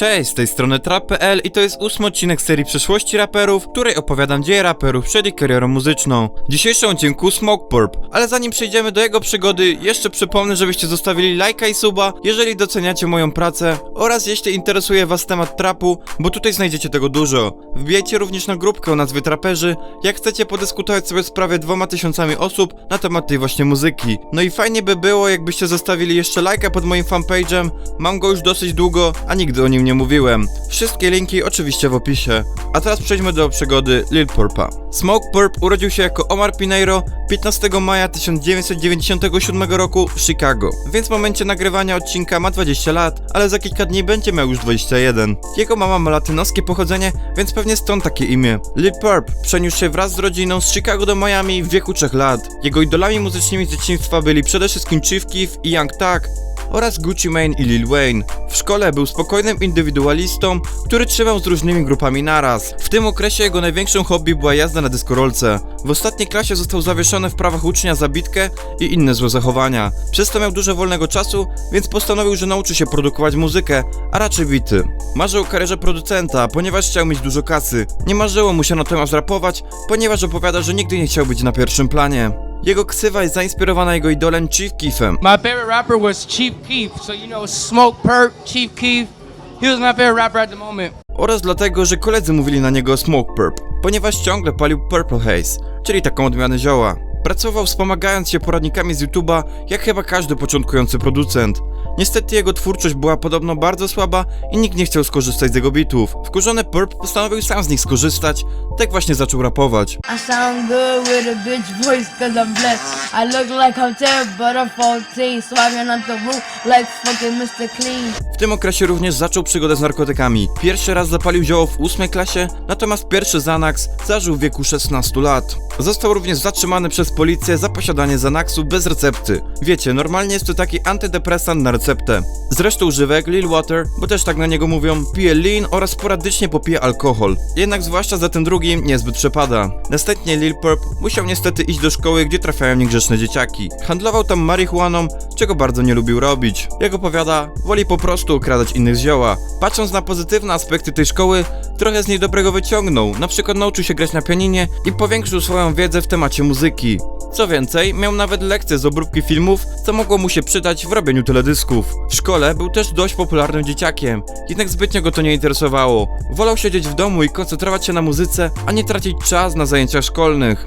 Cześć, z tej strony Trap.pl i to jest ósmy odcinek serii Przeszłości Raperów, w której opowiadam dzieje raperów przed ich karierą muzyczną. W dzisiejszym odcinku Smoke Purp, ale zanim przejdziemy do jego przygody, jeszcze przypomnę, żebyście zostawili lajka i suba, jeżeli doceniacie moją pracę oraz jeśli interesuje was temat trapu, bo tutaj znajdziecie tego dużo. Wbijajcie również na grupkę o nazwie Traperzy, jak chcecie podyskutować sobie z prawie dwoma tysiącami osób na temat tej właśnie muzyki. No i fajnie by było, jakbyście zostawili jeszcze lajka pod moim fanpage'em, mam go już dosyć długo, a nigdy o nim nie mówiłem. Wszystkie linki oczywiście w opisie. A teraz przejdźmy do przygody Lil Purpa. Smoke Purp urodził się jako Omar Pineiro 15 maja 1997 roku w Chicago, więc w momencie nagrywania odcinka ma 20 lat, ale za kilka dni będzie miał już 21. Jego mama ma latynoskie pochodzenie, więc pewnie stąd takie imię. Lil Purp przeniósł się wraz z rodziną z Chicago do Miami w wieku 3 lat. Jego idolami muzycznymi z dzieciństwa byli przede wszystkim Chief Keef i Young Thug, oraz Gucci Mane i Lil Wayne. W szkole był spokojnym indywidualistą, który trzymał z różnymi grupami naraz. W tym okresie jego największym hobby była jazda na dyskorolce. W ostatniej klasie został zawieszony w prawach ucznia za bitkę i inne złe zachowania. Przez to miał dużo wolnego czasu, więc postanowił, że nauczy się produkować muzykę, a raczej bity. Marzył o karierze producenta, ponieważ chciał mieć dużo kasy. Nie marzyło mu się natomiast rapować, ponieważ opowiada, że nigdy nie chciał być na pierwszym planie. Jego ksywa jest zainspirowana jego idolem Chief Keefem. My favorite rapper was Chief Keef. So you know Smoke Perp, Chief Keef. He was my favorite rapper at the moment. oraz dlatego, że koledzy mówili na niego Smoke Purp, ponieważ ciągle palił Purple Haze, czyli taką odmianę zioła. Pracował wspomagając się poradnikami z YouTube'a, jak chyba każdy początkujący producent. Niestety jego twórczość była podobno bardzo słaba i nikt nie chciał skorzystać z jego bitów. Wkurzony Purp postanowił sam z nich skorzystać, tak właśnie zaczął rapować. I sound good with a bitch voice cause I'm blessed. I look like I'm 10, but I'm 14. Swagging on the roof like fucking Mr. Clean. W tym okresie również zaczął przygodę z narkotykami. Pierwszy raz zapalił zioło w ósmej klasie, natomiast pierwszy Xanax zażył w wieku 16 lat. Został również zatrzymany przez policję za posiadanie Xanaxu bez recepty. Wiecie, normalnie jest to taki antydepresant na receptę. Zresztą używek Lil Water, bo też tak na niego mówią, pije lean oraz sporadycznie popije alkohol. Jednak zwłaszcza za tym drugim niezbyt przepada. Następnie Lil Purp musiał niestety iść do szkoły, gdzie trafiają niegrzeczne dzieciaki. Handlował tam marihuaną, czego bardzo nie lubił robić. Jak opowiada, woli po prostu okradać innych z zioła. Patrząc na pozytywne aspekty tej szkoły, trochę z niej dobrego wyciągnął. Na przykład nauczył się grać na pianinie i powiększył swoją wiedzę w temacie muzyki. Co więcej, miał nawet lekcje z obróbki filmów, co mogło mu się przydać w robieniu teledysków. W szkole był też dość popularnym dzieciakiem, jednak zbytnio go to nie interesowało. Wolał siedzieć w domu i koncentrować się na muzyce, a nie tracić czas na zajęciach szkolnych.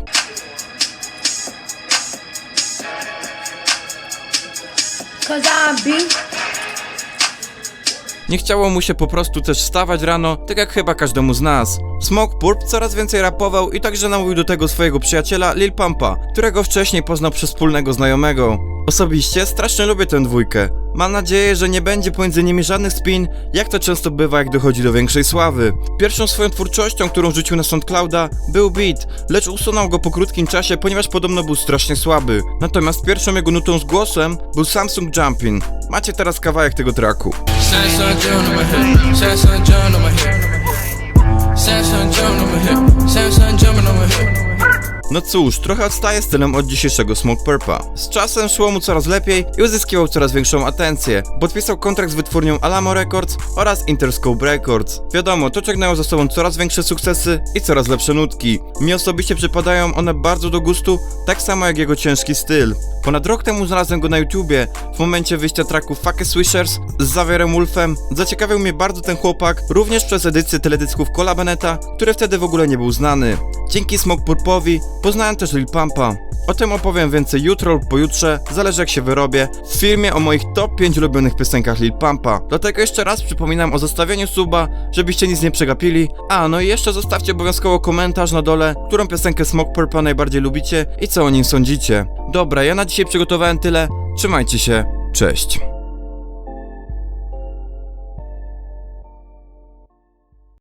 Nie chciało mu się po prostu też wstawać rano, tak jak chyba każdemu z nas. Smoke Purp coraz więcej rapował i także namówił do tego swojego przyjaciela Lil Pumpa, którego wcześniej poznał przez wspólnego znajomego. Osobiście strasznie lubię tę dwójkę. Mam nadzieję, że nie będzie pomiędzy nimi żadnych spin, jak to często bywa, jak dochodzi do większej sławy. Pierwszą swoją twórczością, którą rzucił na SoundClouda, był beat, lecz usunął go po krótkim czasie, ponieważ podobno był strasznie słaby. Natomiast pierwszą jego nutą z głosem był Samsung Jumpin. Macie teraz kawałek tego traku. Samsung No cóż, trochę odstaje stylem od dzisiejszego Smoke Purpa. Z czasem szło mu coraz lepiej i uzyskiwał coraz większą atencję. Podpisał kontrakt z wytwórnią Alamo Records oraz Interscope Records. Wiadomo, to ciągnęło za sobą coraz większe sukcesy i coraz lepsze nutki. Mi osobiście przypadają one bardzo do gustu, tak samo jak jego ciężki styl. Ponad rok temu znalazłem go na YouTubie, w momencie wyjścia tracku Fuck Swishers z Zawierem Wolfem. Zaciekawił mnie bardzo ten chłopak, również przez edycję teledysków Cola Beneta, który wtedy w ogóle nie był znany. Dzięki Smoke Purpowi poznałem też Lil Pumpa. O tym opowiem więcej jutro lub pojutrze, zależy jak się wyrobię, w filmie o moich top 5 ulubionych piosenkach Lil Pumpa. Dlatego jeszcze raz przypominam o zostawieniu suba, żebyście nic nie przegapili. A, no i jeszcze zostawcie obowiązkowo komentarz na dole, którą piosenkę Smoke Purpa najbardziej lubicie i co o nim sądzicie. Dobra, ja na dzisiaj przygotowałem tyle, trzymajcie się, cześć.